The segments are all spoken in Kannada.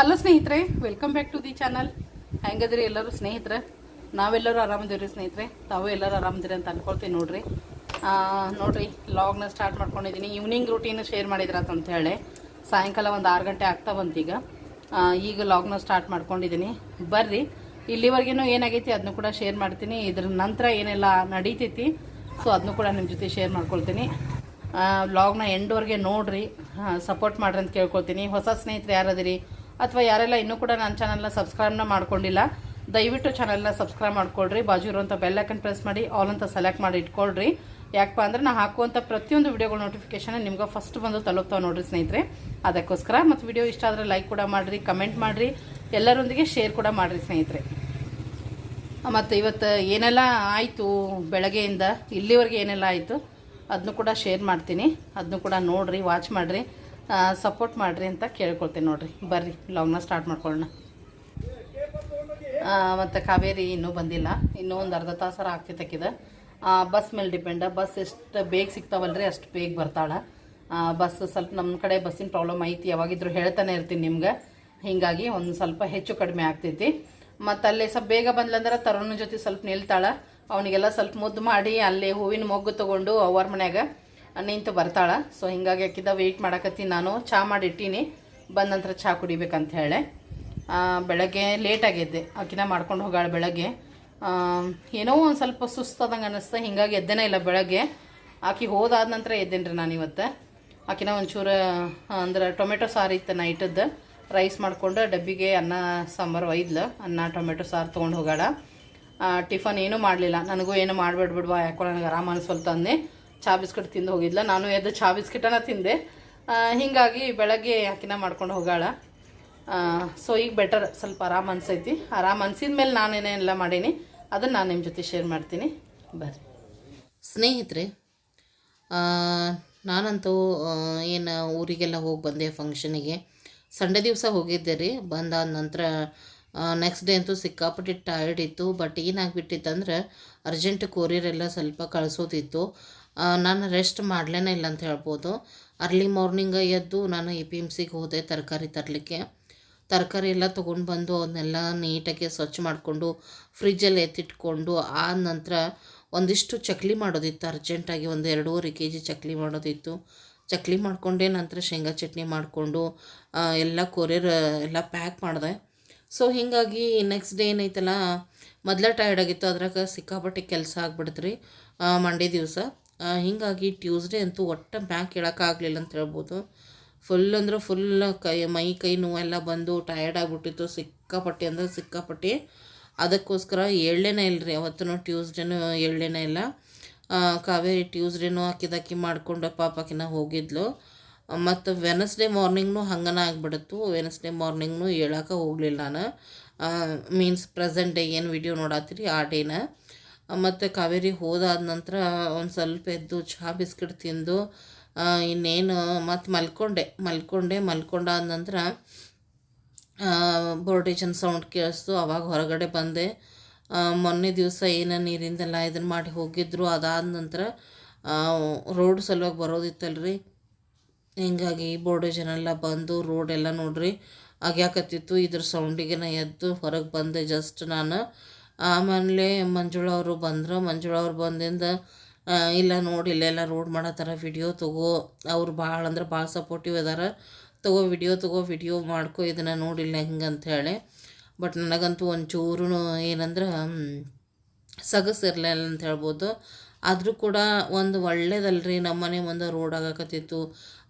ಹಲೋ ಸ್ನೇಹಿತರೆ welcome back to the channel ಹೆಂಗದ್ರಿ ಎಲ್ಲರೂ ಸ್ನೇಹಿತರೆ? ನಾವೆಲ್ಲರೂ ಆರಾಮದಿವ್ರಿ ಸ್ನೇಹಿತರೆ? ತಾವು ಎಲ್ಲರೂ ಆರಾಮದಿರಿ ಅಂತ ಅನ್ಕೊಳ್ತೀನಿ ನೋಡ್ರಿ. ನೋಡ್ರಿ ಲಾಗ್ನ ಸ್ಟಾರ್ಟ್ ಮಾಡ್ಕೊಂಡಿದ್ದೀನಿ ಈವ್ನಿಂಗ್ ರೂಟೀನ್ ಶೇರ್ ಅಂತ ಹೇಳಿ. ಸಾಯಂಕಾಲ ಒಂದು ಆರು ಗಂಟೆ ಆಗ್ತಾ ಬಂತೀಗ ಈಗ ಲಾಗ್ನ ಸ್ಟಾರ್ಟ್ ಮಾಡ್ಕೊಂಡಿದ್ದೀನಿ ಬರ್ರಿ, ಇಲ್ಲಿವರೆಗೇನು ಏನಾಗೈತಿ ಅದನ್ನು ಕೂಡ ಶೇರ್ ಮಾಡ್ತೀನಿ. ಇದ್ರ ನಂತರ ಏನೆಲ್ಲ ನಡೀತೈತಿ ಸೊ ಅದನ್ನು ಕೂಡ ನಿಮ್ಮ ಜೊತೆ ಶೇರ್ ಮಾಡ್ಕೊಳ್ತೀನಿ. ವ್ಲಾಗ್ನ ಎಂಡ್ವರೆಗೆ ನೋಡ್ರಿ ಸಪೋರ್ಟ್ ಮಾಡ್ರಿ ಅಂತ ಕೇಳ್ಕೊಳ್ತೀನಿ. ಹೊಸ ಸ್ನೇಹಿತರು ಯಾರದಿರಿ? ಅಥವಾ ಯಾರೆಲ್ಲ ಇನ್ನೂ ಕೂಡ ನನ್ನ ಚಾನಲ್ನ ಸಬ್ಸ್ಕ್ರೈಬ್ನ ಮಾಡ್ಕೊಂಡಿಲ್ಲ, ದಯವಿಟ್ಟು ಚಾನಲ್ನ ಸಬ್ಸ್ಕ್ರೈಬ್ ಮಾಡ್ಕೊಳ್ರಿ ಬಾಜು ಇರುವಂಥ ಬೆಲ್ಲೈಕನ್ ಪ್ರೆಸ್ ಮಾಡಿ ಆಲ್ ಅಂತ ಸೆಲೆಕ್ಟ್ ಮಾಡಿ ಇಟ್ಕೊಳ್ರಿ. ಯಾಕಪ್ಪ ಅಂದ್ರೆ ನಾ ಹಾಕುವಂಥ ಪ್ರತಿಯೊಂದು ವಿಡಿಯೋಗಳ ನೋಟಿಫಿಕೇಷನ್ ನಿಮ್ಗೆ ಫಸ್ಟ್ ಬಂದು ತಲುಪ್ತಾವೆ ನೋಡ್ರಿ ಸ್ನೇಹಿತರೆ. ಅದಕ್ಕೋಸ್ಕರ ಮತ್ತು ವಿಡಿಯೋ ಇಷ್ಟ ಆದರೆ ಲೈಕ್ ಕೂಡ ಮಾಡಿರಿ ಕಮೆಂಟ್ ಮಾಡಿರಿ. ಎಲ್ಲರೊಂದಿಗೆ ಶೇರ್ ಕೂಡ ಮಾಡಿರಿ ಸ್ನೇಹಿತರೆ. ಮತ್ತು ಇವತ್ತು ಏನೆಲ್ಲ ಆಯಿತು ಬೆಳಗ್ಗೆಯಿಂದ, ಇಲ್ಲಿವರೆಗೆ ಏನೆಲ್ಲ ಆಯಿತು ಅದನ್ನು ಕೂಡ ಶೇರ್ ಮಾಡ್ತೀನಿ. ಅದನ್ನು ಕೂಡ ನೋಡಿರಿ ವಾಚ್ ಮಾಡಿರಿ. ಸಪೋರ್ಟ್ ಮಾಡಿರಿ ಅಂತ ಕೇಳ್ಕೊಳ್ತೀನಿ ನೋಡಿರಿ. ಬರ್ರಿ ಲಾಗ್ನ ಸ್ಟಾರ್ಟ್ ಮಾಡ್ಕೊಳ್ಳೋಣ. ಮತ್ತು ಕಾವೇರಿ ಇನ್ನೂ ಬಂದಿಲ್ಲ. ಇನ್ನೂ ಒಂದು ಅರ್ಧ ತಾಸರ ಆಗ್ತೈತಕ್ಕಿದ ಬಸ್ ಮೇಲೆ ಡಿಪೆಂಡ ಬಸ್ ಎಷ್ಟು ಬೇಗ ಸಿಗ್ತಾವಲ್ರಿ, ಅಷ್ಟು ಬೇಗ ಬರ್ತಾಳೆ. ಬಸ್ ಸ್ವಲ್ಪ ನಮ್ಮ ಕಡೆ ಬಸ್ಸಿನ ಪ್ರಾಬ್ಲಮ್ ಐತಿ. ಯಾವಾಗಿದ್ರು ಹೇಳ್ತಾನೆ ಇರ್ತೀನಿ ನಿಮ್ಗೆ. ಹೀಗಾಗಿ ಒಂದು ಸ್ವಲ್ಪ ಹೆಚ್ಚು ಕಡಿಮೆ ಆಗ್ತೈತಿ. ಮತ್ತು ಅಲ್ಲಿ ಸ್ವಲ್ಪ ಬೇಗ ಬಂದ್ಲಂದ್ರೆ ತರುಣ ಜೊತೆ ಸ್ವಲ್ಪ ನಿಲ್ತಾಳೆ. ಅವನಿಗೆಲ್ಲ ಸ್ವಲ್ಪ ಮುದ್ದು ಮಾಡಿ ಅಲ್ಲಿ ಹೂವಿನ ಮೊಗ್ಗು ತೊಗೊಂಡು ಅವ್ರ ಮನ್ಯಾಗ ನಿಂತು ಬರ್ತಾಳೆ. ಸೊ ಹಿಂಗಾಗಿ ಆಕಿದ ವೆಯ್ಟ್ ಮಾಡಕತ್ತೀನಿ ನಾನು. ಚಹಾ ಮಾಡಿ ಇಟ್ಟೀನಿ ಬಂದ ನಂತರ ಚಹಾ ಕುಡಿಬೇಕಂತ ಹೇಳಿ. ಬೆಳಗ್ಗೆ ಲೇಟ್ ಆಗಿದ್ದೆ. ಆಕಿನ ಮಾಡ್ಕೊಂಡು ಹೋಗಾಳ ಬೆಳಗ್ಗೆ. ಏನೋ ಒಂದು ಸ್ವಲ್ಪ ಸುಸ್ತಾದಂಗೆ ಅನ್ನಿಸ್ತು ಹಿಂಗಾಗಿ ಎದ್ದೇನೇ ಇಲ್ಲ ಬೆಳಗ್ಗೆ. ಆಕಿ ಹೋದಾದ ನಂತರ ಎದ್ದೇನೆ ರೀ ನಾನು ಇವತ್ತು? ಆಕಿನ ಒಂಚೂರು ಅಂದ್ರೆ ಟೊಮೆಟೊ ಸಾರು ಇತ್ತು ನೈಟದ್ದು ರೈಸ್ ಮಾಡಿಕೊಂಡು ಡಬ್ಬಿಗೆ ಅನ್ನ, ಸಾಂಬಾರು ಒಯ್ದ್ಲು. ಅನ್ನ, ಟೊಮೆಟೊ ಸಾರು ತೊಗೊಂಡು ಹೋಗಾಳ. ಟಿಫನ್ ಏನೂ ಮಾಡಲಿಲ್ಲ. ನನಗೂ ಏನು ಮಾಡಬೇಡ ಬಿಡ್ವಾ ಯಾಕೋ ನನಗೆ ಆರಾಮ ಅನಿಸ್ವಲ್ತ ಅಂದೆ ಚಹಾ ಬಿಸ್ಕಿಟ್ ತಿಂದು ಹೋಗಿದ್ಲ. ನಾನು ಎದ್ದು ಚಹಾ ಬಿಸ್ಕಿಟನ್ನ ತಿಂದೆ. ಹೀಗಾಗಿ ಬೆಳಗ್ಗೆ ಆಕಿನ ಮಾಡ್ಕೊಂಡು ಹೋಗಾಳ. ಸೊ ಈಗ ಬೆಟರ್ ಸ್ವಲ್ಪ ಆರಾಮ್ ಅನ್ಸೈತಿ. ಆರಾಮ್ ಅನ್ಸಿದ ಮೇಲೆ ನಾನೇನೆಲ್ಲ ಮಾಡೀನಿ. ಅದನ್ನು ನಾನು ನಿಮ್ಮ ಜೊತೆ ಶೇರ್ ಮಾಡ್ತೀನಿ. ಬರ್ರಿ. ಸ್ನೇಹಿತರೆ ನಾನಂತೂ ಏನು ಊರಿಗೆಲ್ಲ ಹೋಗಿ ಬಂದೆ ಫಂಕ್ಷನಿಗೆ ಸಂಡೇ ದಿವಸ ಹೋಗಿದ್ದೆ ರೀ. ಬಂದಾದ ನಂತರ ನೆಕ್ಸ್ಟ್ ಡೇ ಅಂತೂ ಸಿಕ್ಕಾಪಟ್ಟೆ ಟಯರ್ಡ್ ಇತ್ತು. ಬಟ್ ಏನಾಗ್ಬಿಟ್ಟಿತ್ತಂದ್ರೆ ಅರ್ಜೆಂಟ್ ಕೊರಿಯರ್ ಎಲ್ಲ ಸ್ವಲ್ಪ ಕಳಿಸೋದಿತ್ತು. ನಾನು ರೆಸ್ಟ್ ಮಾಡಲೇನೇ ಇಲ್ಲ ಅಂತ ಹೇಳ್ಬೋದು. ಅರ್ಲಿ ಮಾರ್ನಿಂಗ ಎದ್ದು ನಾನು ಎ ಪಿ ಎಂ ಸಿಗೆ ಹೋದೆ ತರಕಾರಿ ತರಲಿಕ್ಕೆ. ತರಕಾರಿ ಎಲ್ಲ ತೊಗೊಂಡು ಬಂದು ಅವನ್ನೆಲ್ಲ ನೀಟಾಗಿ ಸ್ವಚ್ಛ ಮಾಡಿಕೊಂಡು ಫ್ರಿಜ್ಜಲ್ಲಿ ಎತ್ತಿಟ್ಕೊಂಡು ಆ ನಂತರ ಒಂದಿಷ್ಟು ಚಕ್ಲಿ ಮಾಡೋದಿತ್ತು. ಅರ್ಜೆಂಟಾಗಿ ಒಂದು ಎರಡೂವರೆ ಕೆ ಜಿ ಚಕ್ಲಿ ಮಾಡೋದಿತ್ತು. ಚಕ್ಲಿ ಮಾಡ್ಕೊಂಡೆ ನಂತರ ಶೇಂಗಾ ಚಟ್ನಿ ಮಾಡಿಕೊಂಡು ಎಲ್ಲ ಕೊರಿಯರ್ ಎಲ್ಲ ಪ್ಯಾಕ್ ಮಾಡಿದೆ. ಸೊ ಹೀಗಾಗಿ ನೆಕ್ಸ್ಟ್ ಡೇ ಏನೈತಲ್ಲ ಮೊದಲ ಟೈರ್ಡ್ ಆಗಿತ್ತು. ಅದ್ರಾಗ ಸಿಕ್ಕಾಪಟ್ಟೆ ಕೆಲಸ ಆಗ್ಬಿಡ್ತು ರೀ ಮಂಡೇ ದಿವಸ. ಹೀಗಾಗಿ ಟ್ಯೂಸ್ಡೇ ಅಂತೂ ಒಟ್ಟು ಬ್ಯಾಂಕ್ ಹೇಳೋಕ್ಕಾಗಲಿಲ್ಲ ಅಂತ ಹೇಳ್ಬೋದು. ಫುಲ್ ಅಂದ್ರೆ ಫುಲ್ ಕೈ, ಮೈ, ಕೈ ನೋವೆಲ್ಲ ಬಂದು ಟಯರ್ಡ್ ಆಗಿಬಿಟ್ಟಿತ್ತು. ಸಿಕ್ಕಾಪಟ್ಟೆ ಅಂದರೆ ಸಿಕ್ಕಾಪಟ್ಟೆ. ಅದಕ್ಕೋಸ್ಕರ ಎಳ್ಳೆನೇ ಇಲ್ಲ ರೀ ಅವತ್ತೂ ಟ್ಯೂಸ್ಡೇನೂ ಎಳ್ಳೆನೇ ಇಲ್ಲ ಕಾವೇರಿ ಟ್ಯೂಸ್ಡೇನೂ ಹಾಕಿದಾಕಿ ಮಾಡ್ಕೊಂಡು ಪಾಪಕಿನ ಹೋಗಿದ್ಲು. ಮತ್ತು ವೆನಸ್ಡೇ ಮಾರ್ನಿಂಗ್ನು ಹಂಗನ ಆಗಿಬಿಡುತ್ತು. ವೆನಸ್ಡೇ ಮಾರ್ನಿಂಗ್ನು ಹೇಳಕ್ಕೆ ಹೋಗಲಿಲ್ಲ ನಾನು. ಮೀನ್ಸ್ ಪ್ರೆಸೆಂಟ್ ಡೇ ಏನು ವಿಡಿಯೋ ನೋಡತ್ತೀರಿ ಆ ಡೇನ ಮತ್ತು ಕಾವೇರಿ ಹೋದಾದ ನಂತರ ಒಂದು ಸ್ವಲ್ಪ ಎದ್ದು ಚಹಾ ಬಿಸ್ಕಿಟ್ ತಿಂದು ಇನ್ನೇನು, ಮತ್ತು ಮಲ್ಕೊಂಡೆ ಮಲ್ಕೊಂಡೆ, ಮಲ್ಕೊಂಡಾದ ನಂತರ ಬೋರ್ಡೇಜನ್ ಸೌಂಡ್ ಕೇಳಿಸ್ತು, ಅವಾಗ ಹೊರಗಡೆ ಬಂದೆ. ಮೊನ್ನೆ ದಿವಸ ಏನು ನೀರಿಂದೆಲ್ಲ ಇದನ್ನು ಮಾಡಿ ಹೋಗಿದ್ರು, ಅದಾದ ನಂತರ ರೋಡ್ ಸಲುವಾಗಿ ಬರೋದಿತ್ತಲ್ರಿ. ಹಿಂಗಾಗಿ ಬೋರ್ಡೇಜನ್ ಎಲ್ಲ ಬಂದು ರೋಡೆಲ್ಲ ನೋಡ್ರಿ, ಆಗ್ಯಾಕತ್ತಿತ್ತು, ಇದ್ರ ಸೌಂಡಿಗೆ ನಾ ಎದ್ದು ಹೊರಗೆ ಬಂದೆ ಜಸ್ಟ್ ನಾನು. ಆಮೇಲೆ ಮಂಜುಳ ಅವರು ಬಂದರು. ಮಂಜುಳ ಅವ್ರು ಬಂದಿಂದ ಇಲ್ಲ ನೋಡಿ ಇಲ್ಲೆಲ್ಲ ರೋಡ್ ಮಾಡತ್ತಾರ ವಿಡಿಯೋ ತಗೋ. ಅವ್ರು ಭಾಳ ಅಂದ್ರೆ ಭಾಳ ಸಪೋರ್ಟಿವ್ ಇದಾರೆ ತಗೋ ವಿಡಿಯೋ ತಗೋ ವಿಡಿಯೋ ಮಾಡ್ಕೊ, ಇದನ್ನು ನೋಡಿಲ್ಲ ಹಿಂಗೆ ಹೇಳಿ. ಬಟ್ ನನಗಂತೂ ಒಂಚೂರು ಏನಂದ್ರೆ ಸಗಸಿರಲಿಲ್ಲ ಅಂತ ಹೇಳ್ಬೋದು. ಆದರೂ ಕೂಡ ಒಂದು ಒಳ್ಳೇದಲ್ರಿ ನಮ್ಮನೆ ಮುಂದೆ ರೋಡ್ ಆಗಕತ್ತಿತ್ತು.